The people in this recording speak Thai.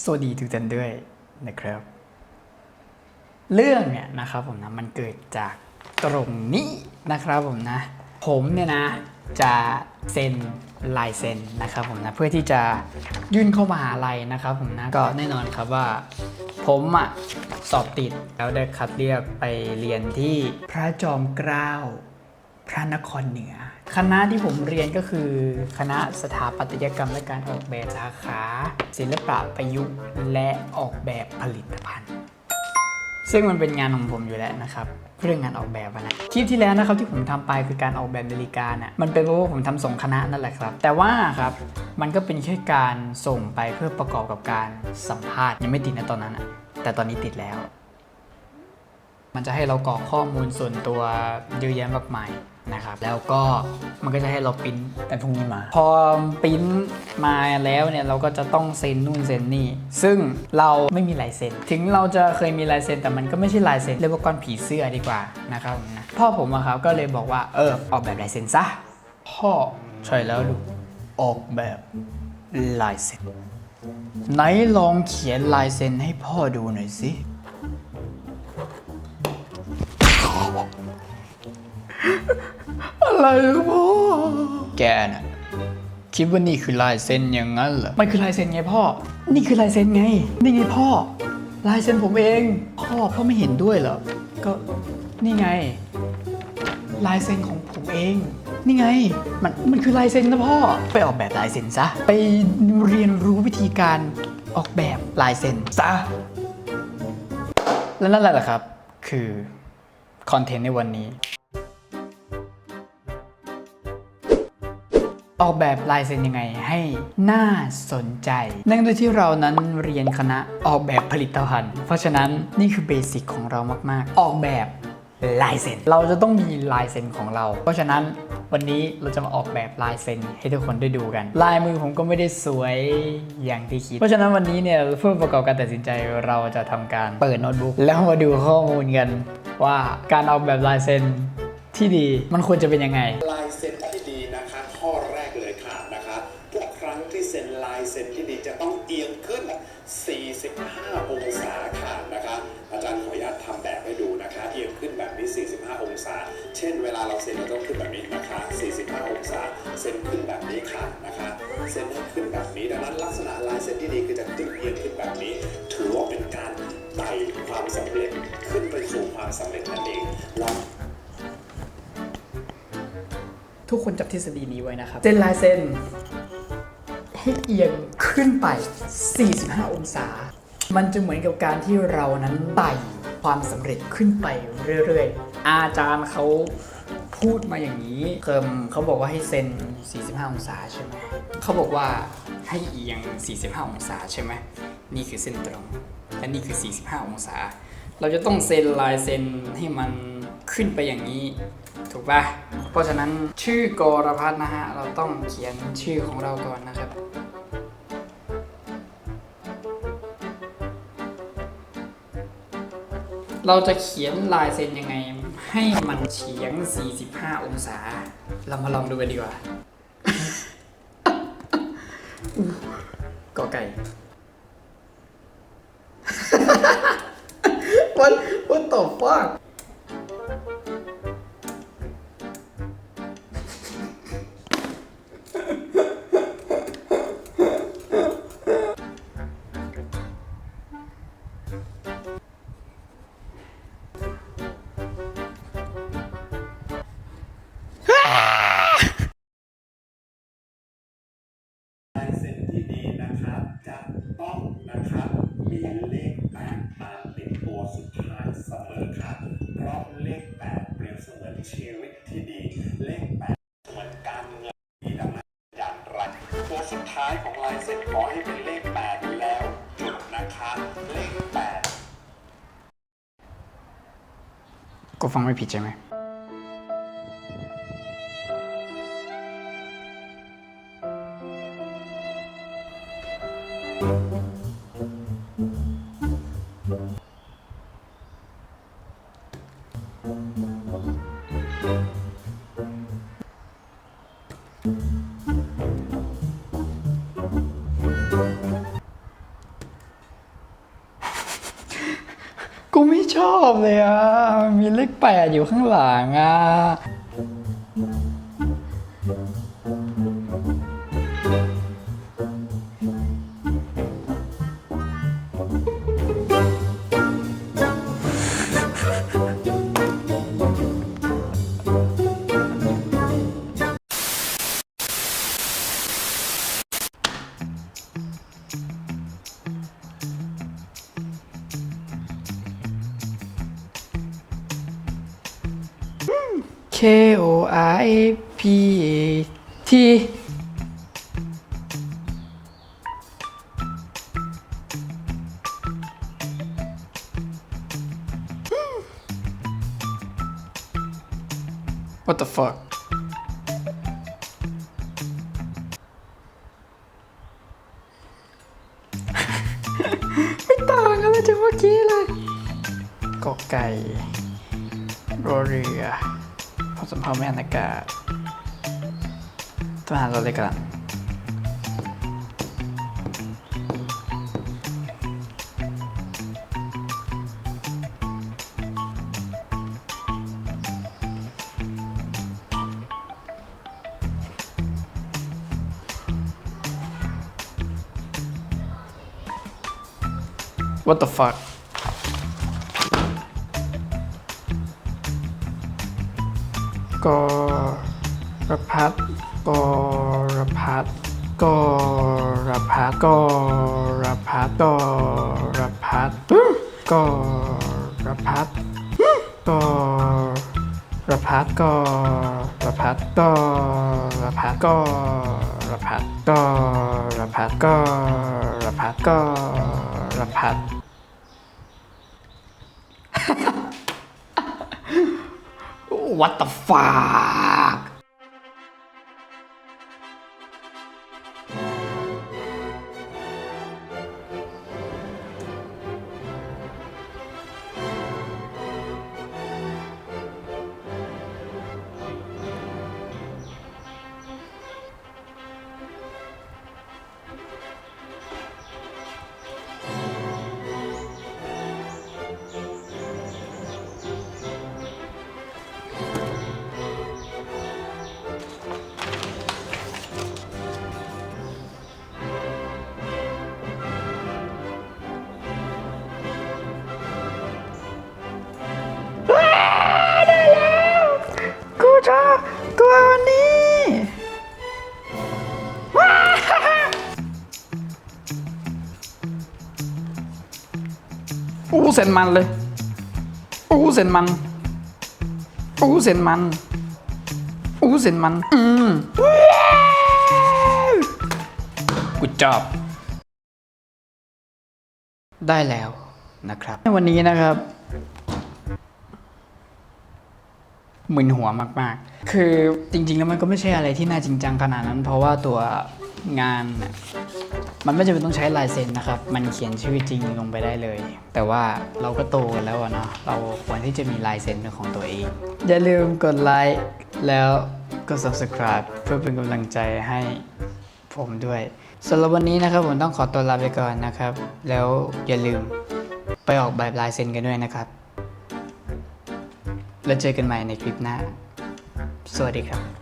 สวัสดีทุกท่านด้วยนะครับ เรื่องเนี่ยนะครับผมนะมันเกิดจากตรงนี้นะครับผมนะ ผมเนี่ยนะจะเซ็นลายเซ็นนะครับผมนะเพื่อที่จะยื่นเข้ามาหาลัยนะครับผมนะก็แน่นอนครับว่า ผมอะสอบติดแล้วได้คัดเลือกไปเรียนที่พระจอมเกล้าพระนครเหนือ คณะที่ผมเรียนก็คือ คณะสถาปัตยกรรมและการออกแบบสาขา ศิลปะประยุกต์และออกแบบผลิตภัณฑ์ ซึ่งมันเป็นงานของผมอยู่แล้วนะครับเรื่องงานออกแบบอะนะคลิปที่แล้วนะครับที่ผมทำไปคือการออกแบบนาฬิกาน่ะมันเป็นเพราะว่าผมทำส่งคณะนั่นแหละครับ แต่ว่าครับมันก็เป็นแค่การส่งไปเพื่อประกอบกับการสัมภาษณ์ยังไม่ติดนะตอนนั้นอะแต่ตอนนี้ติดแล้ว มันจะให้เรากรอกข้อมูลส่วนตัวเยอะแยะมากมาย นะครับแล้วก็มันก็จะให้เราปริ้นแต่พรุ่งนี้มา พอปริ้นมาแล้วเนี่ยเราก็จะต้องเซ็นนู่นเซ็นนี่ ซึ่งเราไม่มีลายเซ็น ถึงเราจะเคยมีลายเซ็นแต่มันก็ไม่ใช่ลายเซ็นเรียกว่าก้อนผีเสื้อดีกว่านะครับนะพ่อผมอะครับก็เลยบอกว่าเออออกแบบลายเซ็นซะพ่อใช่แล้วลูกออกแบบลายเซ็นไหนลองเขียนลายเซ็นให้พ่อดูหน่อยสิ อะไรครับพ่อ แกน่ะคิดว่านี่คือลายเซ็นอย่างนั้นเหรอ มันคือลายเซ็นไงพ่อ นี่คือลายเซ็นไง นี่ไงพ่อ ลายเซ็นผมเอง พ่อพ่อไม่เห็นด้วยเหรอ ก็นี่ไง ลายเซ็นของผมเอง นี่ไง มันมันคือลายเซ็นนะพ่อ ไปออกแบบลายเซ็นซะ ไปเรียนรู้วิธีการออกแบบลายเซ็นซะ และนั่นแหละครับ คือคอนเทนต์ในวันนี้ ออกแบบลายเซ็นยังไงให้น่าสนใจเนื่องด้วยที่เรานั้นเรียนคณะออกแบบผลิตภัณฑ์ เพราะฉะนั้นนี่คือเบสิกของเรามากๆ ออกแบบลายเซ็น เราจะต้องมีลายเซ็นของเรา เพราะฉะนั้นวันนี้เราจะมาออกแบบลายเซ็นให้ทุกคนได้ดูกัน ลายมือผมก็ไม่ได้สวยอย่างที่คิด เพราะฉะนั้นวันนี้เนี่ยเพื่อประกอบการตัดสินใจเราจะทำการเปิดโน้ตบุ๊กแล้วมาดูข้อมูลกัน ว่าการออกแบบลายเซ็นที่ดีมันควรจะเป็นยังไงลายเซ็น เอียงขึ้น 45 องศาค่ะนะคะ อาจารย์ขออนุญาตทำแบบให้ดูนะคะ เอียงขึ้นแบบนี้ 45 องศา เช่น เวลาเราเซ็นเราต้องขึ้นแบบนี้นะคะ 45 องศา เซ็นขึ้นแบบนี้ค่ะนะคะ เซ็นให้ขึ้นแบบนี้ ดังนั้นลักษณะลายเซ็นที่ดีคือจะขึ้นเอียงขึ้นแบบนี้ ถือว่าเป็นการไต่ความสำเร็จขึ้นไปสู่ความสำเร็จนั่นเองเราทุกคนจับทฤษฎีนี้ไว้นะครับ เส้นลายเส้นให้เอียง ขึ้นไป 45 องศา มันจะเหมือนกับการที่เรานั้นไต่ความสำเร็จขึ้นไปเรื่อยๆ อาจารย์เขาพูดมาอย่างนี้เคิมเขาบอกว่าให้เซน 45 องศาใช่ไหมเขาบอกว่าให้เอียง 45 องศาใช่ไหมนี่คือเส้นตรง และนี่คือ 45 องศา เราจะต้องเซนลายเซนให้มันขึ้นไปอย่างนี้ ถูกป่ะ เพราะฉะนั้นชื่อกรพัฒน์นะฮะ เราต้องเขียนชื่อของเราก่อนนะครับ เราจะเขียนลายเซ็นยังไง ให้มันเฉียง 45 องศา เรามาลองดูกันดีกว่า กอไก่ What What the fuck ลายเซ็นที่ดีนะครับจะต้องนะครับมีเลขแปดมาติดตัวสุดท้ายเสมอครับเพราะเลขแปดเปรียบเสมือนชีวิตที่ดี เลขแปดเหมือนการเงินดีดังนั้นอย่างไรตัวสุดท้ายของลายเซ็นขอให้เป็นเลขแปดแล้วจุดนะคะเลขแปดกูฟังไม่ผิดใช่ไหม ไม่ชอบเลยอะ มีเลขแปดอยู่ข้างหลังอะ K O I P A T วัต the fuck ไม่ต่างกันเลยจากเมื่อกี้เลยกอไก่รอเรือ สมภาพแม่นอากาศทหารเราเลยกัน What the fuck กรพัฒกรพัฒกรพัฒกรพัฒกรพัฒกรพัฒกรพัฒกรพัฒกรพัฒกรพัฒกรพัฒกรพัฒกรพัฒ What the fuck เส้นมันเลยอู้เส้นมันอู้เส้นมันอู้เส้นมัน อืมกูจอบ ได้แล้วนะครับ ในวันนี้นะครับมึนหัวมาก ๆ คือจริง ๆ แล้วมันก็ไม่ใช่อะไรที่น่าจริงจังขนาดนั้น เพราะว่าตัว งานน่ะมันไม่จำเป็นต้องใช้ลายเซ็นนะครับ มันเขียนชื่อจริงลงไปได้เลย แต่ว่าเราก็โตกันแล้วอะเนาะ เราควรที่จะมีลายเซ็นเป็นของตัวเอง อย่าลืมกดไลค์แล้วก็ subscribe เพื่อเป็นกำลังใจให้ผมด้วยสำหรับวันนี้นะครับผมต้องขอตัวลาไปก่อนนะครับ แล้วอย่าลืมไปออกแบบลายเซ็นกันด้วยนะครับ แล้วเจอกันใหม่ในคลิปหน้า สวัสดีครับ